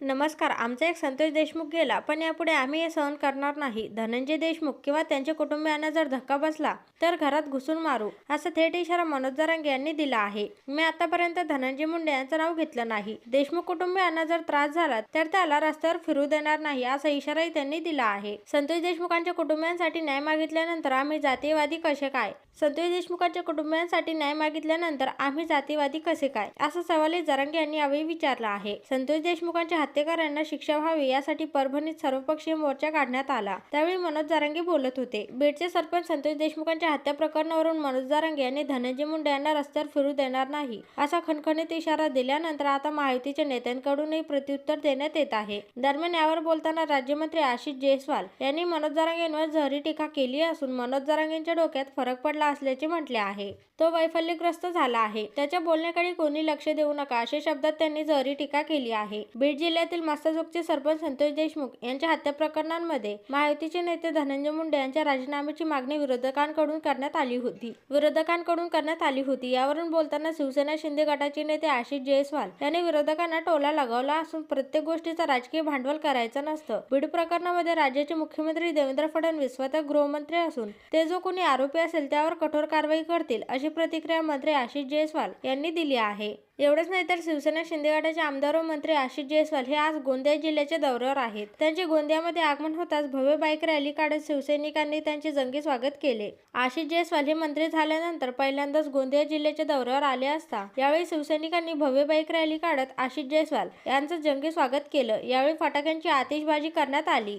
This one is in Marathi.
नमस्कार आमचा एक संतोष देशमुख गेला पण यापुढे आम्ही हे सहन करणार नाही. धनंजय देशमुख किंवा त्यांच्या कुटुंबियांना जर धक्का बसला तर घरात घुसून मारू असा थेट इशारा मनोज जरांगे यांनी दिला आहे. मी आतापर्यंत धनंजय मुंडे यांचं नाव घेतलं नाही. देशमुख कुटुंबियांना जर त्रास झाला तर त्याला रस्त्यावर फिरू देणार नाही असा इशाराही त्यांनी दिला आहे. संतोष देशमुखांच्या कुटुंबियांसाठी न्याय मागितल्यानंतर आम्ही जातीयवादी कसे काय? संतोष देशमुखांच्या कुटुंबियांसाठी न्याय मागितल्यानंतर आम्ही जातीवादी कसे काय? असा सवालही जरांगे यांनी यावेळी विचारला आहे. संतोष देशमुखांच्या हत्येकरांना शिक्षा व्हावी यासाठी परभणीत सर्वपक्षीय मोर्चा काढण्यात आला. त्यावेळी मनोज जारांगे बोलत होते. बीडचे सरपंच संतोष देशमुखांच्या हत्या प्रकरणावरून मनोज जारांगे यांनी धनंजय मुंडे यांना रस्त्यावर फिरू देणार नाही असा खणखणीत इशारा दिल्यानंतर आता महायुतीच्या नेत्यांकडूनही प्रत्युत्तर देण्यात येत आहे. दरम्यान यावर बोलताना राज्यमंत्री आशिष जयस्वाल यांनी मनोज जारांगेंवर जहरी टीका केली असून मनोज जारांगेंच्या डोक्यात फरक पडला असल्याचे म्हटले आहे. तो वैफल्यग्रस्त झाला आहे. त्याच्या बोलण्याकडे कोणी लक्ष देऊ नका अशा शब्दात त्यांनी जहरी टीका केली आहे. बीड जिल्ह्यातील मास्ताजोगचे सरपंच संतोष देशमुख यांच्या हत्या प्रकरणांमध्ये महायुतीचे नेते धनंजय मुंडे यांच्या राजीनाम्याची मागणी विरोधकांकडून करण्यात आली होती. विरोधकांकडून करण्यात आली होती. यावरून बोलताना शिवसेना शिंदे गटाचे नेते आशिष जयस्वाल यांनी विरोधकांना टोला लगावला असून प्रत्येक गोष्टीचा राजकीय भांडवल करायचं नसतं. बीड प्रकरणामध्ये राज्याचे मुख्यमंत्री देवेंद्र फडणवीस स्वतः गृहमंत्री असून ते जो कोणी आरोपी असेल त्यावर कठोर कारवाई करतील अशी प्रतिक्रिया मंत्री आशिष जयस्वाल यांनी दिली आहे. एवढंच नाही तर शिवसेना शिंदे गटाचे आमदार व मंत्री आशिष जयस्वाल हे आज गोंदिया जिल्ह्याच्या दौऱ्यावर आहेत. त्यांचे गोंदियामध्ये आगमन होताच भव्य बाईक रॅली काढत शिवसैनिकांनी त्यांचे जंगी स्वागत केले. आशिष जयस्वाल हे मंत्री झाल्यानंतर पहिल्यांदाच गोंदिया जिल्ह्याच्या दौऱ्यावर आले असता यावेळी शिवसैनिकांनी भव्य बाईक रॅली काढत आशिष जयस्वाल यांचं जंगी स्वागत केलं. यावेळी फटाक्यांची आतिषबाजी करण्यात आली.